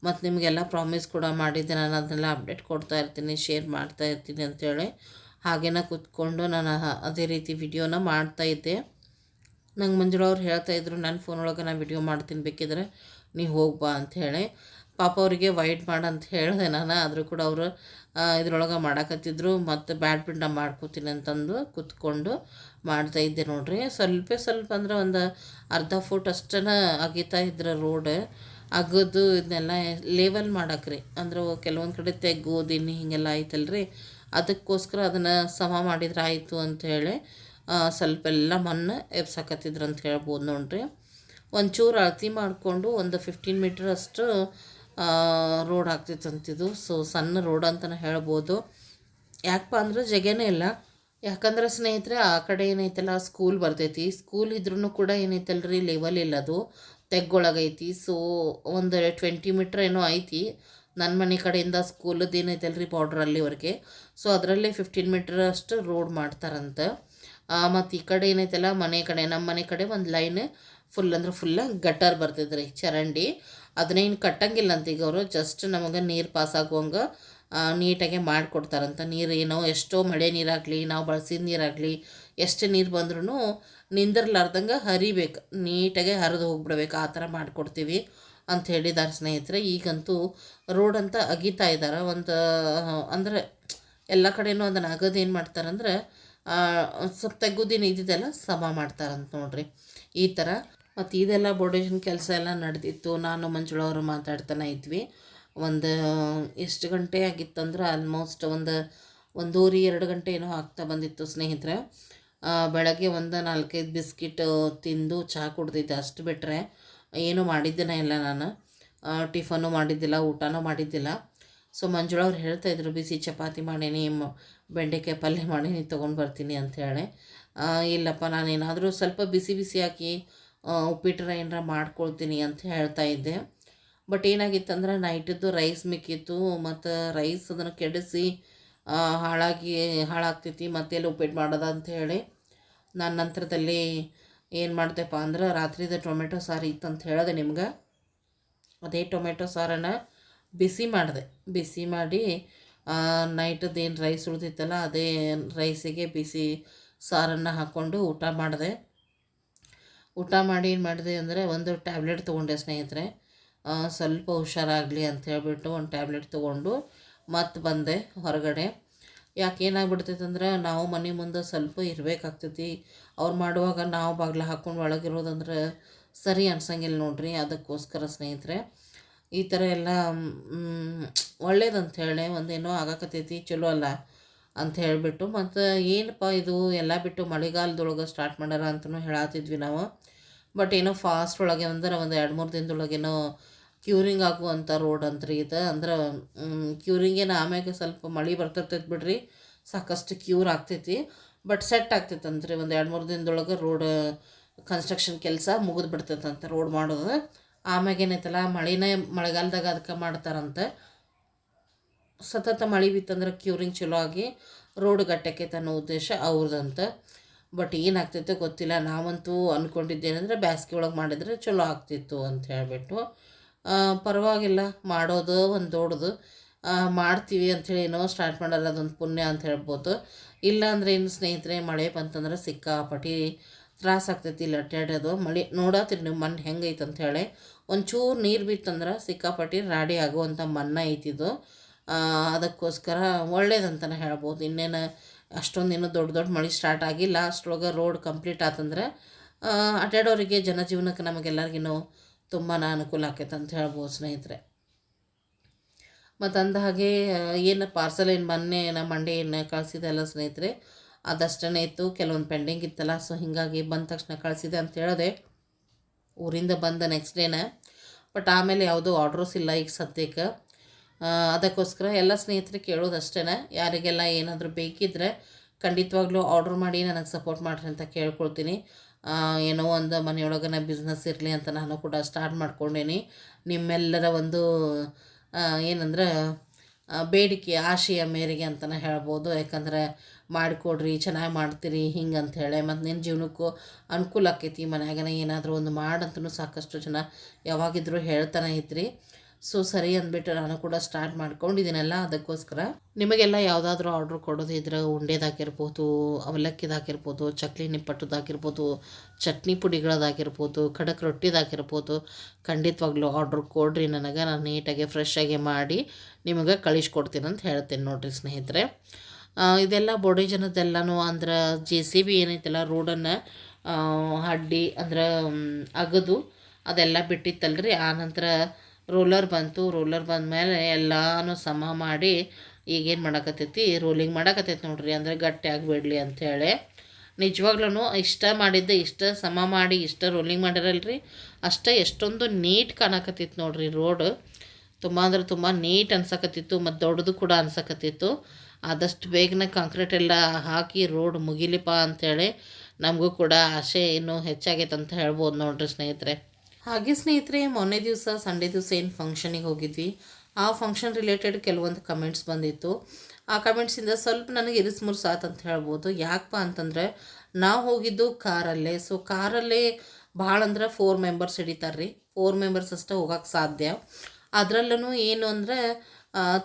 ಮತ್ತು ನಿಮಗೆಲ್ಲ ಪ್ರಾಮಿಸ್ ಕೂಡ ಮಾಡಿದ್ದೆ. ನಾನು ಅದನ್ನೆಲ್ಲ ಅಪ್ಡೇಟ್ ಕೊಡ್ತಾ ಇರ್ತೀನಿ ಶೇರ್ ಮಾಡ್ತಾ ಇರ್ತೀನಿ ಅಂಥೇಳಿ ಹಾಗೇನ ಕೂತ್ಕೊಂಡು ನಾನು ಅದೇ ರೀತಿ ವಿಡಿಯೋನ ಮಾಡ್ತಾ ಇದ್ದೆ. ನಂಗೆ ಮಂಜುಳ ಅವ್ರು ಹೇಳ್ತಾ ಇದ್ರು ನನ್ನ ಫೋನ್ ಒಳಗೆ ನಾನು ವಿಡಿಯೋ ಮಾಡ್ತೀನಿ, ಬೇಕಿದ್ರೆ ನೀ ಹೋಗ್ಬಾ ಅಂಥೇಳಿ ಪಾಪ ಅವರಿಗೆ ವೈಟ್ ಮಾಡು ಅಂತ ಹೇಳಿದೆ ನಾನು. ಆದರೂ ಕೂಡ ಅವರು ಇದ್ರೊಳಗೆ ಮಾಡಾಕತ್ತಿದ್ರು. ಮತ್ತು ಬ್ಯಾಡ್ಮಿಂಟನ್ ಮಾಡ್ಕೋತೀನಿ ಅಂತಂದು ಕೂತ್ಕೊಂಡು ಮಾಡ್ತಾ ಇದ್ದೆ ನೋಡ್ರಿ. ಸ್ವಲ್ಪ ಸ್ವಲ್ಪ ಅಂದ್ರೆ ಒಂದು ಅರ್ಧ ಫೂಟ್ ಅಷ್ಟನ ಅಗಿತಾ ಇದ್ರೆ ರೋಡ್ ಅಗದು ಇದನ್ನೆಲ್ಲ ಲೇವಲ್ ಮಾಡಕ್ರಿ. ಅಂದ್ರೆ ಕೆಲವೊಂದು ಕಡೆ ತೆಗ್ಗೋದಿನಿ ಹಿಂಗೆಲ್ಲ ಹೀಗೆಲ್ಲ ಐತಲ್ರಿ ಅದಕ್ಕೋಸ್ಕರ ಅದನ್ನು ಸಮ ಮಾಡಿದ್ರೆ ಆಯಿತು ಅಂಥೇಳಿ ಸ್ವಲ್ಪ ಎಲ್ಲ ಮಣ್ಣು ಎಬ್ಸಾಕತ್ತಿದ್ರು ಅಂತ ಹೇಳ್ಬೋದು ನೋಡ್ರಿ. ಒಂಚೂರು ಅಳತಿ ಮಾಡಿಕೊಂಡು ಒಂದು ಫಿಫ್ಟೀನ್ ಮೀಟ್ರ್ ಅಷ್ಟು ರೋಡ್ ಆಗ್ತಿತ್ತು ಅಂತಿದ್ದು ಸೊ ಸಣ್ಣ ರೋಡ್ ಅಂತಲೇ ಹೇಳ್ಬೋದು. ಯಾಕಪ್ಪ ಅಂದ್ರೆ ಜಗನೇ ಇಲ್ಲ. ಯಾಕಂದ್ರೆ ಸ್ನೇಹಿತರೆ, ಆ ಕಡೆ ಏನೈತಲ್ಲ ಸ್ಕೂಲ್ ಬರ್ತೈತಿ. ಸ್ಕೂಲ್ ಇದ್ರೂ ಕೂಡ ಏನೈತಲ್ರಿ ಲೆವೆಲ್ ಇಲ್ಲ ಅದು. ತೆಗ್ಗೊಳಗೈತಿ. ಸೊ ಒಂದು ಟ್ವೆಂಟಿ ಮೀಟ್ರ್ ಏನೋ ಐತಿ. ನನ್ನ ಮನೆ ಕಡೆಯಿಂದ ಸ್ಕೂಲದ್ದು ಏನೈತಲ್ರಿ ಬಾರ್ಡ್ರ್ ಅಲ್ಲಿವರೆಗೆ. ಸೊ ಅದರಲ್ಲೇ ಫಿಫ್ಟೀನ್ ಮೀಟ್ರ್ ಅಷ್ಟು ರೋಡ್ ಮಾಡ್ತಾರಂತೆ. ಮತ್ತು ಈ ಕಡೆ ಏನೈತಲ್ಲ, ಮನೆ ಕಡೆ ನಮ್ಮ ಮನೆ ಕಡೆ ಒಂದು ಲೈನ್ ಫುಲ್ ಅಂದ್ರೆ ಫುಲ್ಲ ಗಟ್ಟರ್ ಬರ್ತೈತೆ ಚರಂಡಿ. ಅದನ್ನೇನು ಕಟ್ಟಂಗಿಲ್ಲ ಅಂತ ಈಗ ಅವರು ಜಸ್ಟ್ ನಮಗೆ ನೀರು ಪಾಸ್ ಆಗುವಂಗೆ ನೀಟಾಗೆ ಮಾಡಿಕೊಡ್ತಾರಂತ. ನೀರು ಏನೋ ಎಷ್ಟೋ ಮಳೆ ನೀರಾಗಲಿ, ನಾವು ಬಳಸಿದ ನೀರಾಗಲಿ, ಎಷ್ಟು ನೀರು ಬಂದ್ರೂ ನಿಂದಿರ್ಲಾರ್ದಂಗೆ ಹರಿಬೇಕು. ನೀಟಾಗೆ ಹರಿದು ಹೋಗ್ಬಿಡ್ಬೇಕು. ಆ ಥರ ಮಾಡಿಕೊಡ್ತೀವಿ. ಅಂತ ಹೇಳಿದ್ದಾರೆ ಸ್ನೇಹಿತರೆ. ಈಗಂತೂ ರೋಡ್ ಅಂತ ಅಗಿತಾ ಇದ್ದಾರೆ. ಒಂದು ಅಂದರೆ ಎಲ್ಲ ಕಡೆನೂ ಅದನ್ನು ಅಗದು ಏನು ಮಾಡ್ತಾರಂದ್ರೆ ಸ್ವಲ್ಪ ತೆಗ್ಗುದಿನ ಇದ್ದಿದ್ದೆಲ್ಲ ಸಮ ಮಾಡ್ತಾರಂತ ನೋಡ್ರಿ. ಈ ಥರ ಮತ್ತು ಇದೆಲ್ಲ ಬೋರ್ಡೇಶನ್ ಕೆಲಸ ಎಲ್ಲ ನಡೆದಿತ್ತು. ನಾನು ಮಂಜುಳವರು ಮಾತಾಡ್ತಾನೆ ಇದ್ವಿ. ಒಂದು, ಎಷ್ಟು ಗಂಟೆ ಆಗಿತ್ತಂದ್ರೆ ಆಲ್ಮೋಸ್ಟ್ ಒಂದು, ಒಂದೂವರೆ, ಎರಡು ಗಂಟೆ ಏನೋ ಆಗ್ತಾ ಬಂದಿತ್ತು ಸ್ನೇಹಿತರೆ. ಬೆಳಗ್ಗೆ ಒಂದು ನಾಲ್ಕೈದು ಬಿಸ್ಕಿಟ್ ತಿಂದು ಚಹಾ ಕುಡ್ದಿದ್ದೆ ಅಷ್ಟು ಬಿಟ್ಟರೆ ಏನೂ ಮಾಡಿದ್ದೇನೆ ಇಲ್ಲ ನಾನು. ಟಿಫನು ಮಾಡಿದ್ದಿಲ್ಲ, ಊಟನೂ ಮಾಡಿದ್ದಿಲ್ಲ. ಸೊ ಮಂಜುಳವ್ರು ಹೇಳ್ತಾಯಿದ್ರು ಬಿಸಿ ಚಪಾತಿ ಮಾಡೀನಿ ಬೆಂಡೆಕಾಯಿ ಪಲ್ಯ ಮಾಡೀನಿ, ತೊಗೊಂಡು ಬರ್ತೀನಿ ಅಂಥೇಳಿ ಇಲ್ಲಪ್ಪ, ನಾನೇನಾದರೂ ಸ್ವಲ್ಪ ಬಿಸಿ ಬಿಸಿ ಹಾಕಿ ಉಪ್ಪಿಟ್ಟರೆ ಏನಾರ ಮಾಡ್ಕೊಳ್ತೀನಿ ಅಂತ ಹೇಳ್ತಾ ಇದ್ದೆ. ಬಟ್ ಏನಾಗಿತ್ತಂದ್ರೆ ನೈಟಿದ್ದು ರೈಸ್ ಮಿಕ್ಕಿತ್ತು. ಮತ್ತು ರೈಸ್ ಅದನ್ನು ಕೆಡಿಸಿ ಹಾಳಾಗಿ, ಹಾಳಾಗ್ತೈತಿ, ಮತ್ತೆಲ್ಲ ಉಪ್ಪಿಟ್ಟು ಮಾಡೋದ ಅಂತ ಹೇಳಿ, ನಾನು ನಂತರದಲ್ಲಿ ಏನು ಮಾಡ್ದೆಪ್ಪ ಅಂದ್ರೆ ರಾತ್ರಿದ ಟೊಮೆಟೊ ಸಾರು ಇತ್ತು ಅಂತ ಹೇಳಿದೆ ನಿಮ್ಗೆ? ಅದೇ ಟೊಮೆಟೊ ಸಾರನ್ನು ಬಿಸಿ ಮಾಡಿದೆ. ಬಿಸಿ ಮಾಡಿ ನೈಟದ್ದು ಏನು ರೈಸ್ ಉಳಿದಿತ್ತಲ್ಲ, ಅದೇ ರೈಸಿಗೆ ಬಿಸಿ ಸಾರನ್ನು ಹಾಕ್ಕೊಂಡು ಊಟ ಮಾಡಿದೆ. ಊಟ ಮಾಡಿ ಏನು ಮಾಡಿದೆ ಅಂದರೆ ಒಂದು ಟ್ಯಾಬ್ಲೆಟ್ ತೊಗೊಂಡೆ ಸ್ನೇಹಿತರೆ. ಸ್ವಲ್ಪ ಹುಷಾರಾಗಲಿ ಅಂತ ಹೇಳ್ಬಿಟ್ಟು ಒಂದು ಟ್ಯಾಬ್ಲೆಟ್ ತೊಗೊಂಡು ಮತ್ತೆ ಬಂದೆ ಹೊರಗಡೆ. ಯಾಕೆ ಏನಾಗ್ಬಿಡ್ತೈತೆ ಅಂದ್ರೆ ನಾವು ಮನೆ ಮುಂದೆ ಸ್ವಲ್ಪ ಇರಬೇಕಾಗ್ತೈತಿ. ಅವ್ರು ಮಾಡುವಾಗ ನಾವು ಬಾಗಿಲು ಹಾಕ್ಕೊಂಡು ಒಳಗಿರೋದಂದ್ರೆ ಸರಿ ಅನ್ಸಂಗಿಲ್ಲ ನೋಡ್ರಿ, ಅದಕ್ಕೋಸ್ಕರ ಸ್ನೇಹಿತರೆ. ಈ ಥರ ಎಲ್ಲ ಒಳ್ಳೇದಂತ ಹೇಳಿ ಒಂದೇನೋ ಆಗಾಕತ್ತೈತಿ, ಚಲೋ ಅಲ್ಲ ಅಂತ ಹೇಳಿಬಿಟ್ಟು, ಮತ್ತು ಏನಪ್ಪ ಇದು ಎಲ್ಲ ಬಿಟ್ಟು ಮಳೆಗಾಲದೊಳಗೆ ಸ್ಟಾರ್ಟ್ ಮಾಡ್ಯಾರ ಅಂತಲೂ ಹೇಳತ್ತಿದ್ವಿ ನಾವು. ಬಟ್ ಏನೋ ಫಾಸ್ಟ್ ಒಳಗೆ ಅಂದ್ರೆ ಒಂದು ಎರಡು ಮೂರು ದಿನದೊಳಗೇನೋ ಕ್ಯೂರಿಂಗ್ ಆಗುವಂಥ ರೋಡ್ ಅಂತ್ರಿ ಇದು. ಅಂದ್ರೆ ಕ್ಯೂರಿಂಗೇನು ಆಮ್ಯಾಗ ಸ್ವಲ್ಪ ಮಳೆ ಬರ್ತಿರ್ತೈತೆ ಬಿಡ್ರಿ, ಸಾಕಷ್ಟು ಕ್ಯೂರ್ ಆಗ್ತೈತಿ. ಬಟ್ ಸೆಟ್ ಆಗ್ತೈತೆ ಅಂತ್ರಿ ಒಂದು ಎರಡು ಮೂರು ದಿನದೊಳಗೆ ರೋಡ್ ಕನ್ಸ್ಟ್ರಕ್ಷನ್ ಕೆಲಸ ಮುಗಿದು ಬಿಡ್ತೈತಂತೆ ರೋಡ್ ಮಾಡೋದು. ಆಮ್ಯಾಗ ಏನೈತಲ್ಲ, ಮಳೆನೇ ಮಳೆಗಾಲದಾಗ ಅದಕ್ಕೆ ಮಾಡ್ತಾರಂತೆ. ಸತತ ಮಳೆ ಬಿತ್ತಂದ್ರೆ ಕ್ಯೂರಿಂಗ್ ಚಲೋ ಆಗಿ ರೋಡ್ ಗಟ್ಟಕ್ಕೆ ಅನ್ನೋ ಉದ್ದೇಶ ಅವ್ರದಂತ. ಬಟ್ ಏನಾಗ್ತೈತೆ ಗೊತ್ತಿಲ್ಲ. ನಾವಂತೂ ಅಂದ್ಕೊಂಡಿದ್ದೇನೆಂದ್ರೆ ಬ್ಯಾಸ್ಗೆ ಒಳಗೆ ಮಾಡಿದರೆ ಚಲೋ ಆಗ್ತಿತ್ತು ಅಂತ ಹೇಳಿಬಿಟ್ಟು. ಪರವಾಗಿಲ್ಲ, ಮಾಡೋದು ಒಂದು ದೊಡ್ಡದು. ಮಾಡ್ತೀವಿ ಅಂಥೇಳಿ ಏನೋ ಸ್ಟಾರ್ಟ್ ಮಾಡಲ್ಲ ಅದೊಂದು ಪುಣ್ಯ ಅಂತ ಹೇಳ್ಬೋದು. ಇಲ್ಲ ಅಂದರೆ ಏನು ಸ್ನೇಹಿತರೆ, ಮಳೆ ಬಂತಂದ್ರೆ ಸಿಕ್ಕಾಪಟ್ಟಿ ತ್ರಾಸ ಆಗ್ತೈತಿ, ಇಲ್ಲಿ ಅಡ್ಡಾಡೋದು ಮಳೆ ನೋಡತ್ತೀರಿ ನೀವು ಮಣ್ಣು ಹೆಂಗೈತೆ ಅಂಥೇಳಿ ಒಂಚೂರು ನೀರು ಬಿತ್ತಂದ್ರೆ ಸಿಕ್ಕಾಪಟ್ಟಿ ರಾಡಿ ಆಗುವಂಥ ಮಣ್ಣ ಐತಿದು ಅದಕ್ಕೋಸ್ಕರ ಒಳ್ಳೇದಂತಲೇ ಹೇಳ್ಬೋದು. ಇನ್ನೇನು ಅಷ್ಟೊಂದು ಇನ್ನೂ ದೊಡ್ಡ ದೊಡ್ಡ ಮಳೆ ಸ್ಟಾರ್ಟ್ ಆಗಿಲ್ಲ. ಅಷ್ಟರೊಳಗೆ ರೋಡ್ ಕಂಪ್ಲೀಟ್ ಆತಂದ್ರೆ ಅಡ್ಡಾಡೋರಿಗೆ ಜನಜೀವನಕ್ಕೆ ನಮಗೆಲ್ಲರಿಗೂ ತುಂಬಾ ಅನುಕೂಲ ಆಕೈತೆ ಅಂತ ಹೇಳ್ಬೋದು ಸ್ನೇಹಿತರೆ. ಮತ್ತು ಅಂದ ಹಾಗೆ ಏನು ಪಾರ್ಸಲ್ ಏನು ಮೊನ್ನೆ ನಮ್ಮ ಮಂಡೆ ಏನು ಕಳಿಸಿದೆಲ್ಲ ಸ್ನೇಹಿತರೆ ಅದಷ್ಟೇ ಇತ್ತು. ಕೆಲವೊಂದು ಪೆಂಡಿಂಗ್ ಇತ್ತಲ್ಲ ಸೊ ಹೀಗಾಗಿ ಬಂದ ತಕ್ಷಣ ಕಳಿಸಿದೆ ಅಂತ ಹೇಳಿದೆ ಊರಿಂದ ಬಂದ ನೆಕ್ಸ್ಟ್ ಡೇನ ಬಟ್ ಆಮೇಲೆ ಯಾವುದೂ ಆರ್ಡ್ರಸ್ ಇಲ್ಲ ಈಗ ಸದ್ಯಕ್ಕೆ. ಅದಕ್ಕೋಸ್ಕರ ಎಲ್ಲ ಸ್ನೇಹಿತರು ಕೇಳೋದು ಅಷ್ಟೇ ಯಾರಿಗೆಲ್ಲ ಏನಾದರೂ ಬೇಕಿದ್ದರೆ ಖಂಡಿತವಾಗ್ಲೂ ಆರ್ಡ್ರ್ ಮಾಡಿ ನನಗೆ ಸಪೋರ್ಟ್ ಮಾಡಿರಿ ಅಂತ ಕೇಳ್ಕೊಳ್ತೀನಿ. ಏನೋ ಒಂದು ಮನೆಯೊಳಗನ ಬಿಸ್ನೆಸ್ ಇರಲಿ ಅಂತ ನಾನು ಕೂಡ ಸ್ಟಾರ್ಟ್ ಮಾಡ್ಕೊಂಡೇನಿ. ನಿಮ್ಮೆಲ್ಲರ ಒಂದು ಏನಂದ್ರೆ ಬೇಡಿಕೆ, ಆಶೆಯ ಮೇರೆಗೆ ಅಂತಲೇ ಹೇಳ್ಬೋದು. ಯಾಕಂದ್ರೆ, ಮಾಡಿಕೊಡ್ರಿ, ಚೆನ್ನಾಗಿ ಮಾಡ್ತೀರಿ, ಹಿಂಗೆ ಅಂತ ಹೇಳಿ. ಮತ್ತು ನಿನ್ನ ಜೀವನಕ್ಕೂ ಅನುಕೂಲ ಆಕೈತಿ. ಮನ್ಯಾಗನ ಏನಾದರೂ ಒಂದು ಮಾಡಂತೂ ಸಾಕಷ್ಟು ಜನ ಯಾವಾಗಿದ್ದರೂ ಹೇಳ್ತಾನೆ ಇದ್ರಿ. ಸೊ ಸರಿ ಅಂದ್ಬಿಟ್ಟು ನಾನು ಕೂಡ ಸ್ಟಾರ್ಟ್ ಮಾಡ್ಕೊಂಡಿದ್ದೀನಲ್ಲ ಅದಕ್ಕೋಸ್ಕರ ನಿಮಗೆಲ್ಲ ಯಾವುದಾದ್ರೂ ಆರ್ಡ್ರ್ ಕೊಡೋದಿದ್ರೆ ಉಂಡೆದಾಗಿರ್ಬೋದು ಅವಲಕ್ಕಿದಾಗಿರ್ಬೋದು ಚಕ್ಲಿ ನಿಪ್ಪಟ್ಟದಾಗಿರ್ಬೋದು ಚಟ್ನಿ ಪುಡಿಗಳದಾಗಿರ್ಬೋದು ಖಡಕ್ ರೊಟ್ಟಿದಾಗಿರ್ಬೋದು ಖಂಡಿತವಾಗ್ಲೂ ಆರ್ಡ್ರ್ ಕೊಡ್ರಿ ನನಗೆ. ನಾನು ನೀಟಾಗಿ ಫ್ರೆಶ್ ಆಗಿ ಮಾಡಿ ನಿಮಗೆ ಕಳಿಸ್ಕೊಡ್ತೀನಿ ಅಂತ ಹೇಳ್ತೀನಿ ನೋಡಿರಿ ಸ್ನೇಹಿತರೆ. ಇದೆಲ್ಲ ಬೋಡಿ ಜನದ್ದೆಲ್ಲನೂ ಅಂದ್ರೆ ಜೆ ಸಿ ಬಿ ಏನೈತಲ್ಲ, ರೋಡನ್ನು ಅಡ್ಡಿ ಅಂದ್ರೆ ಅಗದು ಅದೆಲ್ಲ ಬಿಟ್ಟಿತ್ತಲ್ರಿ. ಆನಂತರ ರೋಲರ್ ಬಂತು, ರೋಲರ್ ಬಂದ ಮೇಲೆ ಎಲ್ಲಾನು ಸಮ ಮಾಡಿ ಈಗೇನು ಮಾಡಕತ್ತೈತಿ? ರೋಲಿಂಗ್ ಮಾಡಕತ್ತೈತಿ ನೋಡ್ರಿ, ಅಂದರೆ ಗಟ್ಟಿ ಆಗಬೇಡ್ಲಿ ಅಂಥೇಳಿ ನಿಜವಾಗ್ಲೂ ಇಷ್ಟ ಮಾಡಿದ್ದೆ ಇಷ್ಟ ಸಮ ಮಾಡಿ ಇಷ್ಟ ರೋಲಿಂಗ್ ಮಾಡಿರಲ್ರಿ? ಅಷ್ಟೇ ಎಷ್ಟೊಂದು ನೀಟ್ ಕಾಣಕತ್ತಿತ್ತು ನೋಡ್ರಿ ರೋಡ್. ತುಂಬ ಅಂದ್ರೆ ತುಂಬ ನೀಟ್ ಅನ್ಸಕತ್ತಿತ್ತು ಮತ್ತು ದೊಡ್ಡದು ಕೂಡ ಅನ್ಸಕತ್ತಿತ್ತು. ಆದಷ್ಟು ಬೇಗನೆ ಕಾಂಕ್ರೀಟ್ ಎಲ್ಲ ಹಾಕಿ ರೋಡ್ ಮುಗಿಲಿಪ್ಪ ಅಂಥೇಳಿ ನಮಗೂ ಕೂಡ ಆಸೆ ಇನ್ನೂ ಹೆಚ್ಚಾಗೈತೆ ಅಂತ ಹೇಳ್ಬೋದು ನೋಡ್ರಿ ಸ್ನೇಹಿತರೆ. ಹಾಗೆ ಸ್ನೇಹಿತರೆ, ಮೊನ್ನೆ ದಿವಸ ಸಂಡೇ ದಿವಸ ಏನು ಫಂಕ್ಷನಿಗೆ ಹೋಗಿದ್ವಿ? ಆ ಫಂಕ್ಷನ್ ರಿಲೇಟೆಡ್ ಕೆಲವೊಂದು ಕಮೆಂಟ್ಸ್ ಬಂದಿತ್ತು. ಆ ಕಮೆಂಟ್ಸಿಂದ ಸ್ವಲ್ಪ ನನಗೆ ಇರಿಸ್ ಮುರ್ಸಾತ್ ಅಂತ ಹೇಳ್ಬೋದು. ಯಾಕಪ್ಪ ಅಂತಂದರೆ, ನಾವು ಹೋಗಿದ್ದು ಕಾರಲ್ಲೇ ಸೊ ಕಾರಲ್ಲೇ ಭಾಳ ಅಂದ್ರೆ ಫೋರ್ ಮೆಂಬರ್ಸ್ ಹಿಡಿತಾರೆ ರೀ ಫೋರ್ ಮೆಂಬರ್ಸ್ ಅಷ್ಟೇ ಹೋಗೋಕ್ಕೆ ಸಾಧ್ಯ. ಅದರಲ್ಲೂ ಏನು ಅಂದರೆ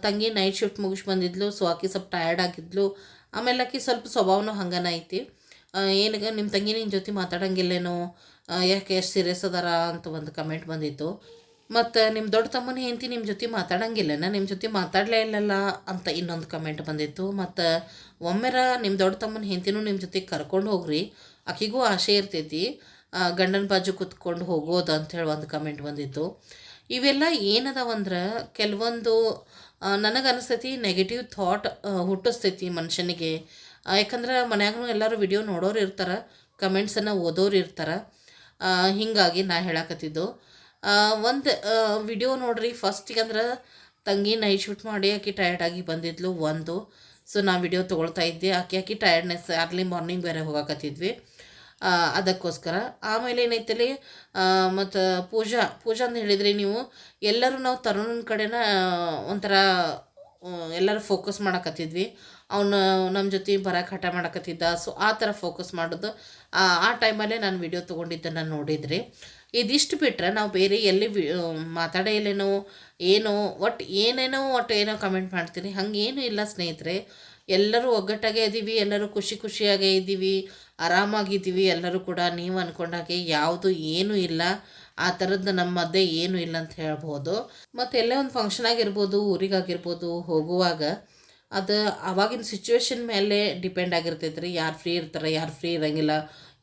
ತಂಗಿ ನೈಟ್ ಶಿಫ್ಟ್ ಮುಗಿಸಿ ಬಂದಿದ್ಲು. ಸೊ ಆಕಿ ಸ್ವಲ್ಪ ಟಯರ್ಡ್ ಆಗಿದ್ಲು. ಆಮೇಲೆ ಆಕಿ ಸ್ವಲ್ಪ ಸ್ವಭಾವನೂ ಹಂಗನ ಐತಿ. ಏನಿಗ ನಿಮ್ಮ ತಂಗಿ ನಿನ್ನ ಜೊತೆ ಮಾತಾಡಂಗಿಲ್ಲೇನೋ? ಯಾಕೆ ಎಷ್ಟು ಸೀರಿಯಸ್ ಅದಾರ ಅಂತ ಒಂದು ಕಮೆಂಟ್ ಬಂದಿತ್ತು. ಮತ್ತು ನಿಮ್ಮ ದೊಡ್ಡ ತಮ್ಮನ ಹೆಂಡತಿ ನಿಮ್ಮ ಜೊತೆ ಮಾತಾಡಂಗಿಲ್ಲನ ನಿಮ್ಮ ಜೊತೆ ಮಾತಾಡಲೇ ಇಲ್ಲಲ್ಲ ಅಂತ ಇನ್ನೊಂದು ಕಮೆಂಟ್ ಬಂದಿತ್ತು. ಮತ್ತು ಒಮ್ಮೆರ ನಿಮ್ಮ ದೊಡ್ಡ ತಮ್ಮನ ಹೆಂಡತಿನೂ ನಿಮ್ಮ ಜೊತೆ ಕರ್ಕೊಂಡು ಹೋಗ್ರಿ. ಆಕಿಗೂ ಆಸೆ ಇರ್ತೈತಿ. ಗಂಡನ ಬಾಜು ಕೂತ್ಕೊಂಡು ಹೋಗೋದು ಅಂಥೇಳಿ ಒಂದು ಕಮೆಂಟ್ ಬಂದಿತ್ತು. ಇವೆಲ್ಲ ಏನದಾವಂದ್ರೆ ಕೆಲವೊಂದು ನನಗೆ ಅನಿಸ್ತೈತಿ ನೆಗೆಟಿವ್ ಥಾಟ್ ಹುಟ್ಟಿಸ್ತೈತಿ ಮನುಷ್ಯನಿಗೆ. ಯಾಕಂದ್ರೆ ಮನ್ಯಾಗೂ ಎಲ್ಲರೂ ವಿಡಿಯೋ ನೋಡೋರು ಇರ್ತಾರೆ ಕಮೆಂಟ್ಸನ್ನು ಓದೋರು ಇರ್ತಾರೆ. ಹಿಂಗಾಗಿ ನಾ ಹೇಳಕತ್ತಿದ್ದು. ಒಂದು ವಿಡಿಯೋ ನೋಡ್ರಿ ಫಸ್ಟಿಗೆ ಅಂದ್ರೆ ತಂಗಿ ನೈಟ್ ಶೂಟ್ ಮಾಡಿ ಆಕೆ ಆಗಿ ಬಂದಿದ್ಲು ಒಂದು. ಸೊ ನಾ ವಿಡಿಯೋ ತೊಗೊಳ್ತಾ ಇದ್ದೆ. ಆಕೆ, ಆಕಿ ಟಯರ್ಡ್ನೆಸ್ ಅರ್ಲಿ ಮಾರ್ನಿಂಗ್ ಬೇರೆ ಹೋಗಕತ್ತಿದ್ವಿ. ಅದಕ್ಕೋಸ್ಕರ. ಆಮೇಲೆ ಏನೈತಲ್ಲಿ ಮತ್ತು ಪೂಜಾ ಪೂಜಾ ಅಂತ ಹೇಳಿದ್ರಿ ನೀವು, ಎಲ್ಲರೂ ನಾವು ತರುಣನ ಕಡೆನ ಒಂಥರ ಎಲ್ಲರೂ ಫೋಕಸ್ ಮಾಡಕತ್ತಿದ್ವಿ. ಅವನು ನಮ್ಮ ಜೊತೆ ಬರಕ್ಕೆ ಹಠ ಮಾಡಕತ್ತಿದ್ದ. ಸೊ ಆ ಥರ ಫೋಕಸ್ ಮಾಡೋದು. ಆ ಟೈಮಲ್ಲೇ ನಾನು ವಿಡಿಯೋ ತೊಗೊಂಡಿದ್ದನ್ನು ನೋಡಿದ್ರಿ. ಇದಿಷ್ಟು ಬಿಟ್ಟರೆ ನಾವು ಬೇರೆ ಎಲ್ಲಿ ವಿ ಮಾತಾಡೇ ಇಲ್ಲೇನೋ, ಏನೋ ಒಟ್ಟು ಏನೇನೋ ಒಟ್ಟು ಏನೋ ಕಮೆಂಟ್ ಮಾಡ್ತೀನಿ ಹಂಗೇನು ಇಲ್ಲ ಸ್ನೇಹಿತರೆ. ಎಲ್ಲರೂ ಒಗ್ಗಟ್ಟಾಗೆ ಇದ್ದೀವಿ ಎಲ್ಲರೂ ಖುಷಿ ಖುಷಿಯಾಗೇ ಇದ್ದೀವಿ ಆರಾಮಾಗಿದ್ದೀವಿ ಎಲ್ಲರೂ ಕೂಡ. ನೀವು ಅಂದ್ಕೊಂಡಾಗೆ ಯಾವುದು ಏನೂ ಇಲ್ಲ. ಆ ಥರದ್ದು ನಮ್ಮ ಮಧ್ಯೆ ಏನೂ ಇಲ್ಲ ಅಂತ ಹೇಳ್ಬೋದು. ಮತ್ತು ಎಲ್ಲೇ ಒಂದು ಫಂಕ್ಷನ್ ಆಗಿರ್ಬೋದು, ಊರಿಗಾಗಿರ್ಬೋದು, ಹೋಗುವಾಗ ಅದು ಅವಾಗಿನ ಸಿಚುವೇಶನ್ ಮೇಲೆ ಡಿಪೆಂಡ್ ಆಗಿರ್ತೈತೆ ರೀ ಯಾರು ಫ್ರೀ ಇರ್ತಾರೆ, ಯಾರು ಫ್ರೀ ಇರೋಂಗಿಲ್ಲ,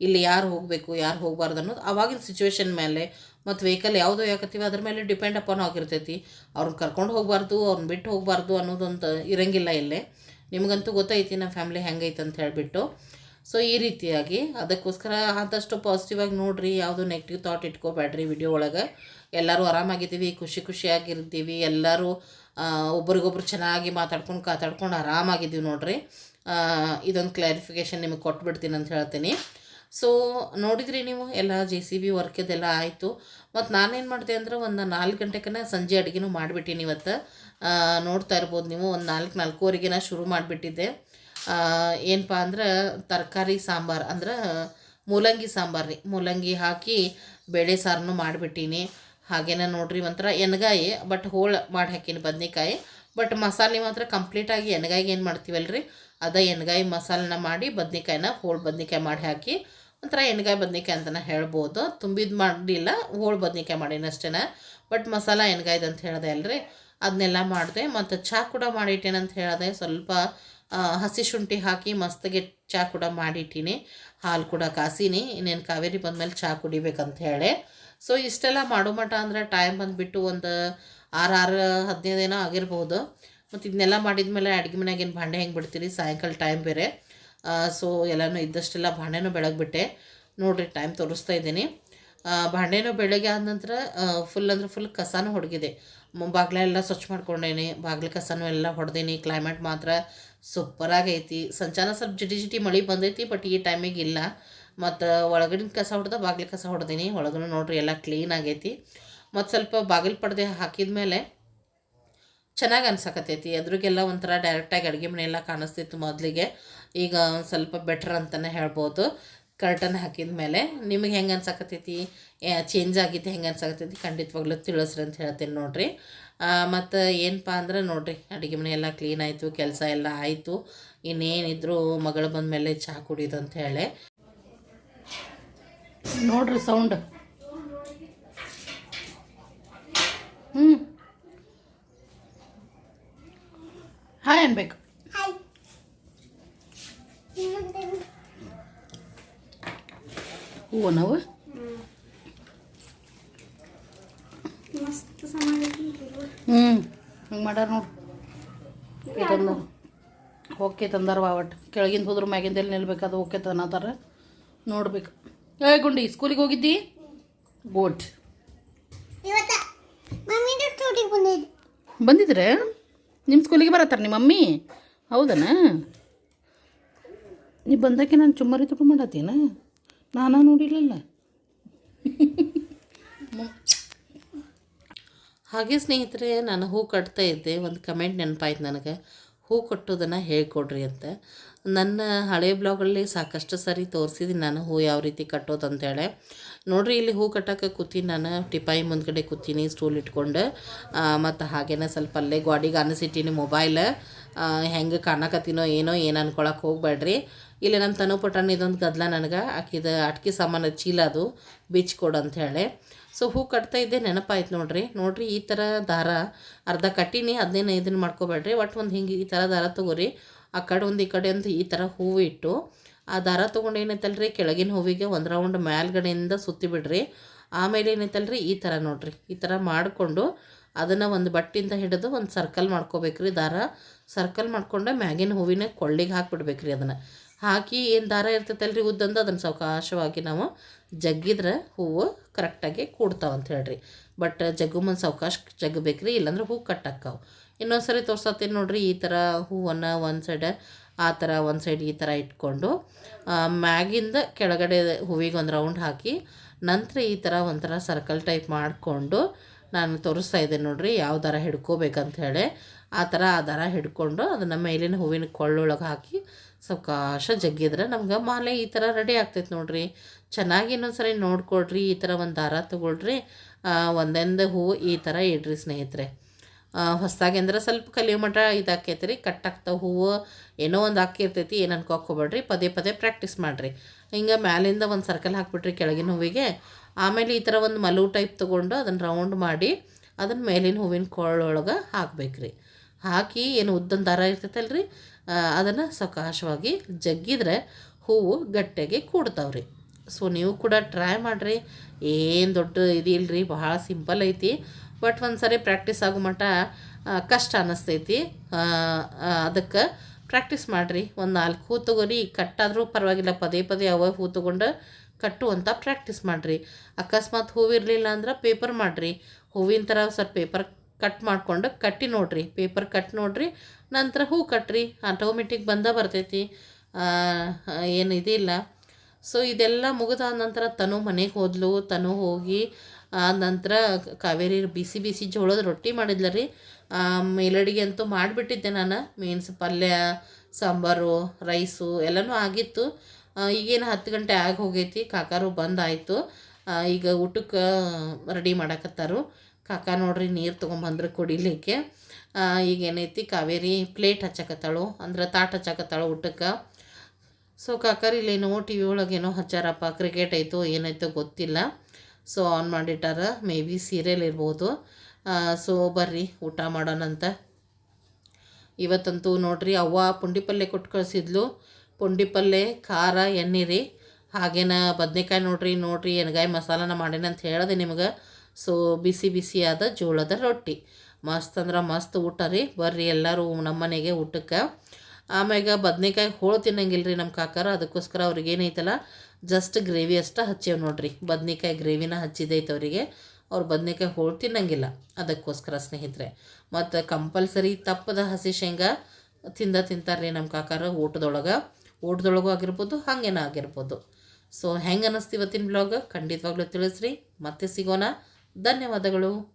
ಇಲ್ಲಿ ಯಾರು ಹೋಗಬೇಕು, ಯಾರು ಹೋಗಬಾರ್ದು ಅನ್ನೋದು ಅವಾಗಿನ ಸಿಚುವೇಶನ್ ಮೇಲೆ ಮತ್ತು ವೆಹಿಕಲ್ ಯಾವುದೋ ಯಾಕತ್ತೀವಿ ಅದ್ರ ಮೇಲೆ ಡಿಪೆಂಡ್ ಅಪಾನ್ ಆಗಿರ್ತೈತಿ. ಅವ್ರನ್ನ ಕರ್ಕೊಂಡು ಹೋಗಬಾರ್ದು ಅವ್ರನ್ನ ಬಿಟ್ಟು ಹೋಗಬಾರ್ದು ಅನ್ನೋದೊಂದು ಇರಂಗಿಲ್ಲ ಇಲ್ಲೇ. ನಿಮಗಂತೂ ಗೊತ್ತೈತಿ ನಮ್ಮ ಫ್ಯಾಮ್ಲಿ ಹೆಂಗೈತೆ ಅಂತ ಹೇಳಿಬಿಟ್ಟು. ಸೊ ಈ ರೀತಿಯಾಗಿ ಅದಕ್ಕೋಸ್ಕರ ಆದಷ್ಟು ಪಾಸಿಟಿವ್ ಆಗಿ ನೋಡಿರಿ, ಯಾವುದು ನೆಗೆಟಿವ್ ಥಾಟ್ ಇಟ್ಕೋಬೇಡ್ರಿ ವಿಡಿಯೋ ಒಳಗೆ. ಎಲ್ಲರೂ ಆರಾಮಾಗಿದ್ದೀವಿ, ಖುಷಿ ಖುಷಿಯಾಗಿರ್ತೀವಿ, ಎಲ್ಲರೂ ಒಬ್ರಿಗೊಬ್ರು ಚೆನ್ನಾಗಿ ಮಾತಾಡ್ಕೊಂಡು ಕಾತಾಡ್ಕೊಂಡು ಆರಾಮಾಗಿದ್ದೀವಿ ನೋಡ್ರಿ. ಇದೊಂದು ಕ್ಲಾರಿಫಿಕೇಷನ್ ನಿಮಗೆ ಕೊಟ್ಬಿಡ್ತೀನಿ ಅಂತ ಹೇಳ್ತೀನಿ. ಸೊ ನೋಡಿದ್ರಿ ನೀವು, ಎಲ್ಲ ಜೆ ಸಿ ಬಿ ವರ್ಕಿದೆಲ್ಲ ಆಯಿತು. ಮತ್ತು ನಾನೇನು ಮಾಡಿದೆ ಅಂದ್ರೆ ಒಂದು ನಾಲ್ಕು ಗಂಟೆಗೆನ ಸಂಜೆ ಅಡುಗೆನೂ ಮಾಡಿಬಿಟ್ಟಿನಿ ಇವತ್ತು. ನೋಡ್ತಾ ಇರ್ಬೋದು ನೀವು, ಒಂದು ನಾಲ್ಕು ನಾಲ್ಕೂವರೆಗೆ ಶುರು ಮಾಡಿಬಿಟ್ಟಿದ್ದೆ. ಏನಪ್ಪ ಅಂದ್ರೆ ತರಕಾರಿ ಸಾಂಬಾರು, ಅಂದ್ರೆ ಮೂಲಂಗಿ ಸಾಂಬಾರು ರೀ. ಮೂಲಂಗಿ ಹಾಕಿ ಬೇಳೆ ಸಾರನ್ನು ಮಾಡಿಬಿಟ್ಟೀನಿ. ಹಾಗೇನ ನೋಡ್ರಿ ಒಂಥರ ಎಣ್ಗಾಯಿ ಬಟ್ ಹೋಳು ಮಾಡಿ ಹಾಕೀನಿ ಬದ್ನೆಕಾಯಿ. ಬಟ್ ಮಸಾಲೆ ಮಾತ್ರ ಕಂಪ್ಲೀಟಾಗಿ ಎಣ್ಗಾಯಿಗೆ ಏನು ಮಾಡ್ತೀವಲ್ಲ ರೀ ಅದ ಎಣ್ಗಾಯಿ ಮಸಾಲನ ಮಾಡಿ ಬದ್ನೆಕಾಯಿನ ಹೋಳು ಬದ್ನೆಕಾಯಿ ಮಾಡಿ ಹಾಕಿ, ಒಂಥರ ಎಣ್ಗಾಯಿ ಬದ್ನೆಕಾಯಿ ಅಂತಲೇ ಹೇಳ್ಬೋದು. ತುಂಬಿದ ಮಾಡಿಲ್ಲ, ಹೋಳು ಬದ್ನೆಕಾಯಿ ಮಾಡೀನಿ ಅಷ್ಟೇ ಬಟ್ ಮಸಾಲ ಎಣ್ಗಾಯ್ದು ಅಂತ ಹೇಳಿದೆ ಅಲ್ರಿ. ಅದನ್ನೆಲ್ಲ ಮಾಡಿದೆ, ಮತ್ತು ಚಹಾ ಕೂಡ ಮಾಡಿಟ್ಟೇನೆ ಅಂತ ಹೇಳಿದೆ. ಸ್ವಲ್ಪ ಹಸಿ ಶುಂಠಿ ಹಾಕಿ ಮಸ್ತಿಗೆ ಚಹಾ ಕೂಡ ಮಾಡಿಟ್ಟೀನಿ. ಹಾಲು ಕೂಡ ಕಾಸಿನಿ. ಇನ್ನೇನು ಕಾವೇರಿ ಬಂದಮೇಲೆ ಚಹಾ ಕುಡಿಬೇಕಂತ ಹೇಳಿ. ಸೊ ಇಷ್ಟೆಲ್ಲ ಮಾಡೋ ಮಟ ಅಂದ್ರೆ ಟೈಮ್ ಬಂದುಬಿಟ್ಟು ಒಂದು ಆರು ಆರು ಹದಿನೈದು ಏನೋ ಆಗಿರ್ಬೋದು. ಮತ್ತು ಇದನ್ನೆಲ್ಲ ಮಾಡಿದ್ಮೇಲೆ ಅಡುಗೆ ಮನೆಗೆ ಏನು ಭಾಂಡೆ ಹೆಂಗೆ ಬಿಡ್ತೀರಿ? ಸಾಯಂಕಾಲ ಟೈಮ್ ಬೇರೆ. ಸೊ ಎಲ್ಲನೂ ಇದ್ದಷ್ಟೆಲ್ಲ ಭಾಂಡೆನೂ ಬೆಳಗ್ಬಿಟ್ಟೆ. ನೋಡಿರಿ ಟೈಮ್ ತೋರಿಸ್ತಾ ಇದ್ದೀನಿ. ಭಾಂಡೆನೂ ಬೆಳಗ್ಗೆ ಆದ ನಂತರ ಫುಲ್ ಅಂದ್ರೆ ಫುಲ್ ಕಸನೂ ಹೊಡಗಿದೆ. ಬಾಗ್ಲ ಎಲ್ಲ ಸ್ವಚ್ಛ ಮಾಡ್ಕೊಂಡೇನಿ. ಬಾಗಿಲು ಕಸನೂ ಎಲ್ಲ ಹೊಡೆದೀನಿ. ಕ್ಲೈಮೇಟ್ ಮಾತ್ರ ಸೂಪರಾಗೈತಿ ಸಂಚಾನ ಸ್ವಲ್ಪ ಜಿಟಿ ಜಿಟಿ ಮಳೆ ಬಂದೈತಿ ಬಟ್ ಈ ಟೈಮಿಗೆ ಇಲ್ಲ. ಮತ್ತು ಒಳಗಡಿನ ಕಸ ಹೊಡೆದ ಬಾಗಿಲು ಕಸ ಹೊಡೆದೀನಿ. ಒಳಗೂ ನೋಡ್ರಿ ಎಲ್ಲ ಕ್ಲೀನ್ ಆಗೈತಿ. ಮತ್ತು ಸ್ವಲ್ಪ ಬಾಗಿಲು ಪಡ್ದೆ ಹಾಕಿದ ಮೇಲೆ ಚೆನ್ನಾಗಿ ಅನ್ಸಕತ್ತೈತಿ. ಎದುರಿಗೆಲ್ಲ ಒಂಥರ ಡೈರೆಕ್ಟಾಗಿ ಅಡುಗೆ ಮನೆ ಎಲ್ಲ ಕಾಣಿಸ್ತಿತ್ತು ಮೊದಲಿಗೆ. ಈಗ ಒಂದು ಸ್ವಲ್ಪ ಬೆಟ್ರ್ ಅಂತಲೇ ಹೇಳ್ಬೋದು. ಕರ್ಟನ್ ಹಾಕಿದ ಮೇಲೆ. ನಿಮಗೆ ಹೆಂಗೆ ಅನ್ಸಕತ್ತೈತಿ? ಚೇಂಜ್ ಆಗಿದ್ದು ಹೆಂಗೆ ಅನ್ಸಕತ್ತೈತಿ? ಖಂಡಿತವಾಗ್ಲೂ ತಿಳಿಸ್ರಿ ಅಂತ ಹೇಳ್ತೀನಿ ನೋಡಿರಿ. ಮತ್ತು ಏನಪ್ಪ ಅಂದ್ರೆ ನೋಡಿರಿ, ಅಡುಗೆ ಮನೆ ಎಲ್ಲ ಕ್ಲೀನ್ ಆಯಿತು, ಕೆಲಸ ಎಲ್ಲ ಆಯಿತು. ಇನ್ನೇನಿದ್ರು ಮಗಳು ಬಂದ ಮೇಲೆ ಚಹಾ ಕುಡಿಯೋದು ಅಂತ ಹೇಳಿ. ನೋಡ್ರಿ ಸೌಂಡ್ ಹ್ಞೂ ಹಾಯ್ ಅನ್ಬೇಕು. ಹೂವು ನಾವು? ಹ್ಞೂ ಹಂಗೆ ಮಾಡ್ಯಾರ ನೋಡಿ. ಇದನ್ನು ಓಕೆ ತಂದಾರ ಒಟ್ಟು ಕೆಳಗಿಂದ ಹೋದ್ರೆ ಮ್ಯಾಗಿಂದಲ್ಲಿ ನಿಲ್ಬೇಕು ಅದು ಓಕೆ ತನ್ನತಾರ ನೋಡ್ಬೇಕು. ಏ ಗುಂಡಿ ಸ್ಕೂಲಿಗೆ ಹೋಗಿದ್ದಿ? ಗುಡ್ ಬಂದಿದ್ರೆ? ನಿಮ್ಮ ಸ್ಕೂಲಿಗೆ ಬರತ್ತಾರ ನಿಮ್ಮ ಮಮ್ಮಿ? ಹೌದನ? ನೀ ಬಂದಕ್ಕೆ ನಾನು ಚುಮ್ಮರಿ ತುಟು ಮಾಡತ್ತೀನ? ನಾನು ನೋಡಿಲ್ಲಲ್ಲ. ಹಾಗೆ ಸ್ನೇಹಿತರೆ ನಾನು ಹೂ ಕಟ್ತಾ ಇದ್ದೆ. ಒಂದು ಕಮೆಂಟ್ ನೆನಪಾಯ್ತು ನನಗೆ. ಹೂ ಕಟ್ಟೋದನ್ನು ಹೇಳ್ಕೊಡ್ರಿ ಅಂತ. ನನ್ನ ಹಳೆ ಬ್ಲಾಗಲ್ಲಿ ಸಾಕಷ್ಟು ಸರಿ ತೋರಿಸಿದ್ದೀನಿ ನಾನು ಹೂ ಯಾವ ರೀತಿ ಕಟ್ಟೋದು ಅಂತೇಳಿ. ನೋಡ್ರಿ, ಇಲ್ಲಿ ಹೂ ಕಟ್ಟೋಕೆ ಕೂತೀನಿ ನಾನು, ಟಿಪಾಯಿ ಮುಂದ್ಗಡೆ ಕೂತೀನಿ ಸ್ಟೂಲ್ ಇಟ್ಕೊಂಡು. ಮತ್ತು ಹಾಗೇನೆ ಸ್ವಲ್ಪ ಅಲ್ಲೇ ಗಾಡಿಗೆ ಅನಿಸಿಟ್ಟಿನಿ ಮೊಬೈಲ್ ಹೆಂಗೆ ಕಾಣಕತ್ತೀನೋ ಏನೋ ಏನು ಅನ್ಕೊಳಕ್ಕೆ ಹೋಗ್ಬೇಡ್ರಿ. ಇಲ್ಲಿ ನನ್ನ ತನು ಪಟ್ಟಣ್ಣ ಇದೊಂದು ಗದ್ಲ ನನಗೆ, ಆಕಿದ ಅಟ್ಕಿ ಸಾಮಾನು ಚೀಲ ಅದು ಬಿಚ್ಕೊಡು ಅಂತ ಹೇಳಿ ಸೊ ಹೂ ಕಟ್ತಾ ಇದ್ದೆ, ನೆನಪಾಯ್ತು ನೋಡ್ರಿ. ನೋಡ್ರಿ, ಈ ಥರ ದಾರ ಅರ್ಧ ಕಟ್ಟಿನಿ ಅದನ್ನೇನು ಇದನ್ನು ಮಾಡ್ಕೋಬೇಡ್ರಿ. ಒಟ್ಟು ಒಂದು ಹಿಂಗೆ ಈ ಥರ ದಾರ ತೊಗೋರಿ. ಆ ಕಡೆ ಒಂದು ಈ ಕಡೆ ಒಂದು ಈ ಥರ ಹೂವು ಇಟ್ಟು, ಆ ದಾರ ತೊಗೊಂಡು ಏನೈತಲ್ರಿ? ಕೆಳಗಿನ ಹೂವಿಗೆ ಒಂದು ರೌಂಡ್ ಮೇಲ್ಗಡೆಯಿಂದ ಸುತ್ತಿ ಬಿಡ್ರಿ. ಆಮೇಲೆ ಏನೈತಲ್ರಿ? ಈ ಥರ ನೋಡಿರಿ. ಈ ಥರ ಮಾಡಿಕೊಂಡು ಅದನ್ನು ಒಂದು ಬಟ್ಟಿಂದ ಹಿಡಿದು ಒಂದು ಸರ್ಕಲ್ ಮಾಡ್ಕೋಬೇಕ್ರಿ ದಾರ. ಸರ್ಕಲ್ ಮಾಡ್ಕೊಂಡು ಮ್ಯಾಗಿನ ಹೂವಿನ ಕೊಳ್ಳಿಗೆ ಹಾಕ್ಬಿಡ್ಬೇಕ್ರಿ ಅದನ್ನು. ಹಾಕಿ ಏನು ದಾರ ಇರ್ತೈತಲ್ರಿ ಉದ್ದಂದು ಅದನ್ನು ಸಾವಕಾಶವಾಗಿ ನಾವು ಜಗ್ಗಿದ್ರೆ ಹೂವು ಕರೆಕ್ಟಾಗಿ ಕೂಡ್ತಾವಂತ ಹೇಳ್ರಿ. ಬಟ್ ಜಗ್ಗು ಮುಂದೆ ಸಾವಕಾಶ ಜಗ್ಗಬೇಕ್ರಿ, ಇಲ್ಲಾಂದ್ರೆ ಹೂವು ಕಟ್ಟಕ್ಕಾವು ಇನ್ನೊಂದು ಸರಿ ತೋರ್ಸತ್ತೀನಿ ನೋಡ್ರಿ, ಈ ಥರ ಹೂವನ್ನು ಒಂದು ಸೈಡ್ ಆ ಥರ ಒಂದು ಸೈಡ್ ಈ ಥರ ಇಟ್ಕೊಂಡು ಮ್ಯಾಗಿಂದ ಕೆಳಗಡೆ ಹೂವಿಗೆ ಒಂದು ರೌಂಡ್ ಹಾಕಿ, ನಂತರ ಈ ಥರ ಒಂಥರ ಸರ್ಕಲ್ ಟೈಪ್ ಮಾಡಿಕೊಂಡು ನಾನು ತೋರಿಸ್ತಾ ಇದ್ದೆ ನೋಡ್ರಿ, ಯಾವ ದರ ಹಿಡ್ಕೋಬೇಕಂತ ಹೇಳಿ. ಆ ಥರ ಆ ದರ ಹಿಡ್ಕೊಂಡು ಅದನ್ನು ಮೇಲಿನ ಹೂವಿನ ಕೊಳ್ಳೊಳಗೆ ಹಾಕಿ, ಸಾವಕಾಶ ಜಗ್ಗಿದ್ರೆ ನಮ್ಗೆ ಮಾಲೆ ಈ ಥರ ರೆಡಿ ಆಗ್ತೈತೆ ನೋಡ್ರಿ. ಚೆನ್ನಾಗಿ ಇನ್ನೊಂದು ಸರಿ ನೋಡ್ಕೊಳ್ರಿ, ಈ ಥರ ಒಂದು ದಾರ ತೊಗೊಳ್ರಿ ಒಂದೊಂದು ಹೂವು ಈ ಥರ ಇಡ್ರಿ ಸ್ನೇಹಿತರೆ. ಹೊಸ್ದಾಗಿ ಅಂದ್ರೆ ಸ್ವಲ್ಪ ಕಲಿಯೋ ಮಟ ಇದಾಕೈತೆ ರೀ ಕಟ್ಟಾಗ್ತಾವ ಹೂವು ಏನೋ ಒಂದು ಹಾಕಿರ್ತೈತಿ, ಏನು ಅನ್ಕೋಕೋಬೇಡ್ರಿ. ಪದೇ ಪದೇ ಪ್ರಾಕ್ಟೀಸ್ ಮಾಡಿರಿ. ಹಿಂಗೆ ಮ್ಯಾಲಿಂದ ಒಂದು ಸರ್ಕಲ್ ಹಾಕ್ಬಿಟ್ರಿ ಕೆಳಗಿನ ಹೂವಿಗೆ. ಆಮೇಲೆ ಈ ಥರ ಒಂದು ಮಲು ಟೈಪ್ ತೊಗೊಂಡು ಅದನ್ನು ರೌಂಡ್ ಮಾಡಿ ಅದನ್ನು ಮೇಲಿನ ಹೂವಿನ ಕೊಳ್ಳೊಳಗೆ ಹಾಕ್ಬೇಕ್ರಿ. ಹಾಕಿ ಏನು ಉದ್ದನ ದಾರ ರೀ ಅದನ್ನು ಸಕಾಶವಾಗಿ ಜಗ್ಗಿದ್ರೆ ಹೂವು ಗಟ್ಟಿಯಾಗಿ ಕೂಡ್ತಾವ್ರಿ. ಸೊ ನೀವು ಕೂಡ ಟ್ರೈ ಮಾಡಿರಿ. ಏನು ದೊಡ್ಡ ಇದಿಲ್ಲ ರೀ ಭಾಳ ಸಿಂಪಲ್ ಐತಿ. ಬಟ್ ಒಂದು ಸರಿ ಪ್ರಾಕ್ಟೀಸ್ ಆಗೋ ಮಟ್ಟ ಕಷ್ಟ ಅನ್ನಿಸ್ತೈತಿ ಅದಕ್ಕೆ ಪ್ರಾಕ್ಟೀಸ್ ಮಾಡಿರಿ. ಒಂದು ನಾಲ್ಕು ಹೂ ತೊಗೊರಿ. ಕಟ್ಟಾದರೂ ಪರವಾಗಿಲ್ಲ ಪದೇ ಪದೇ ಅವ ಹೂ ತೊಗೊಂಡು ಕಟ್ಟುವಂಥ ಪ್ರಾಕ್ಟೀಸ್ ಮಾಡಿರಿ. ಅಕಸ್ಮಾತ್ ಹೂವಿರಲಿಲ್ಲ ಅಂದ್ರೆ ಪೇಪರ್ ಮಾಡಿರಿ. ಹೂವಿನ ಥರ ಸ್ವಲ್ಪ ಪೇಪರ್ ಕಟ್ ಮಾಡಿಕೊಂಡು ಕಟ್ಟಿ ನೋಡ್ರಿ. ಪೇಪರ್ ಕಟ್ ನೋಡ್ರಿ, ನಂತರ ಹೂ ಕಟ್ರಿ. ಆಟೋಮೆಟಿಕ್ ಬಂದ ಬರ್ತೈತಿ. ಏನು ಇದಿಲ್ಲ. ಸೊ, ಇದೆಲ್ಲ ಮುಗಿದ ನಂತರ ತನು ಮನೆಗೆ ಹೋದ್ಲು. ತನು ಹೋಗಿ ಆ, ನಂತರ ಕಾವೇರಿ ಬಿಸಿ ಬಿಸಿ ಜೋಳದ ರೊಟ್ಟಿ ಮಾಡಿದ್ಲ ರೀ. ಮೇಲಡಿಗೆ ಅಂತೂ ಮಾಡಿಬಿಟ್ಟಿದ್ದೆ ನಾನು. ಮೀನ್ಸ್ ಪಲ್ಯ, ಸಾಂಬಾರು, ರೈಸು ಎಲ್ಲನೂ ಆಗಿತ್ತು. ಈಗೇನು ಹತ್ತು ಗಂಟೆ ಆಗಿ ಹೋಗೈತಿ. ಕಾಕಾರು ಬಂದಾಯಿತು. ಈಗ ಊಟಕ್ಕೆ ರೆಡಿ ಮಾಡಕತ್ತಾರು. ಕಾಕ ನೋಡ್ರಿ ನೀರು ತೊಗೊಂಬಂದ್ರೆ ಕುಡಿಲಿಕ್ಕೆ. ಈಗೇನೈತಿ ಕಾವೇರಿ ಪ್ಲೇಟ್ ಹಚ್ಚಕತ್ತಾಳು. ಅಂದ್ರೆ ತಾಟ್ ಹಚ್ಚಕತ್ತಾಳು ಊಟಕ್ಕೆ. ಸೊ ಕಾಕರ್ ಇಲ್ಲೇನೋ ಟಿ ವಿ ಒಳಗೇನೋ ಹಚ್ಚಾರಪ್ಪ. ಕ್ರಿಕೆಟ್ ಆಯಿತು ಏನಾಯ್ತೋ ಗೊತ್ತಿಲ್ಲ. ಸೊ ಆನ್ ಮಾಡಿಟ್ಟಾರ ಮೇ ಬಿ ಸೀರಿಯಲ್ ಇರ್ಬೋದು ಸೊ ಬರ್ರಿ, ಊಟ ಮಾಡೋಣಂತ ಇವತ್ತಂತೂ ನೋಡ್ರಿ, ಅವ್ವ ಪುಂಡಿ ಪಲ್ಯ ಕೊಟ್ಟು ಕಳಿಸಿದ್ಲು. ಪುಂಡಿ ಪಲ್ಯ ಖಾರ, ಎಣ್ಣೆ ರೀ. ಹಾಗೇನ ಬದನೆಕಾಯಿ ನೋಡ್ರಿ ನೋಡ್ರಿ, ಎಣ್ಗಾಯಿ ಮಸಾಲನ ಮಾಡೇನಂತ ಹೇಳಿದೆ ನಿಮ್ಗೆ. ಸೊ ಬಿಸಿ ಬಿಸಿಯಾದ ಜೋಳದ ರೊಟ್ಟಿ. ಮಸ್ತ್ ಅಂದ್ರೆ ಮಸ್ತ್ ಊಟ ರೀ. ಬರ್ರಿ ಎಲ್ಲರೂ ನಮ್ಮ ಮನೆಗೆ ಊಟಕ್ಕೆ. ಆಮ್ಯಾಗ ಬದ್ನೆಕಾಯಿ ಹೋಳು ತಿನ್ನಂಗಿಲ್ಲ ರೀ ನಮ್ಮ ಕಾಕಾರ, ಅದಕ್ಕೋಸ್ಕರ ಅವ್ರಿಗೆ ಏನೈತಲ್ಲ ಜಸ್ಟ್ ಗ್ರೇವಿ ಅಷ್ಟೇ ಹಚ್ಚೇವೆ ನೋಡ್ರಿ. ಬದ್ನೆಕಾಯಿ ಗ್ರೇವಿನ ಹಚ್ಚಿದೈತೆ ಅವರಿಗೆ. ಅವ್ರು ಬದ್ನೆಕಾಯಿ ಹೋಳು ತಿನ್ನಂಗಿಲ್ಲ. ಅದಕ್ಕೋಸ್ಕರ ಸ್ನೇಹಿತರೆ. ಮತ್ತು ಕಂಪಲ್ಸರಿ ತಪ್ಪದ ಹಸಿ ಶೇಂಗಾ ತಿಂದ ತಿಂತಾರೆ ನಮ್ಮ ಕಾಕಾರ ಊಟದೊಳಗೆ. ಊಟದೊಳಗೂ ಆಗಿರ್ಬೋದು, ಹಾಗೇನ ಆಗಿರ್ಬೋದು. ಸೊ ಹೆಂಗೆ ಅನ್ನಿಸ್ತೀವತ್ತಿನ ಬ್ಲಾಗ್ ಖಂಡಿತವಾಗ್ಲೂ ತಿಳಿಸ್ರಿ. ಮತ್ತೆ ಸಿಗೋಣ. ಧನ್ಯವಾದಗಳು.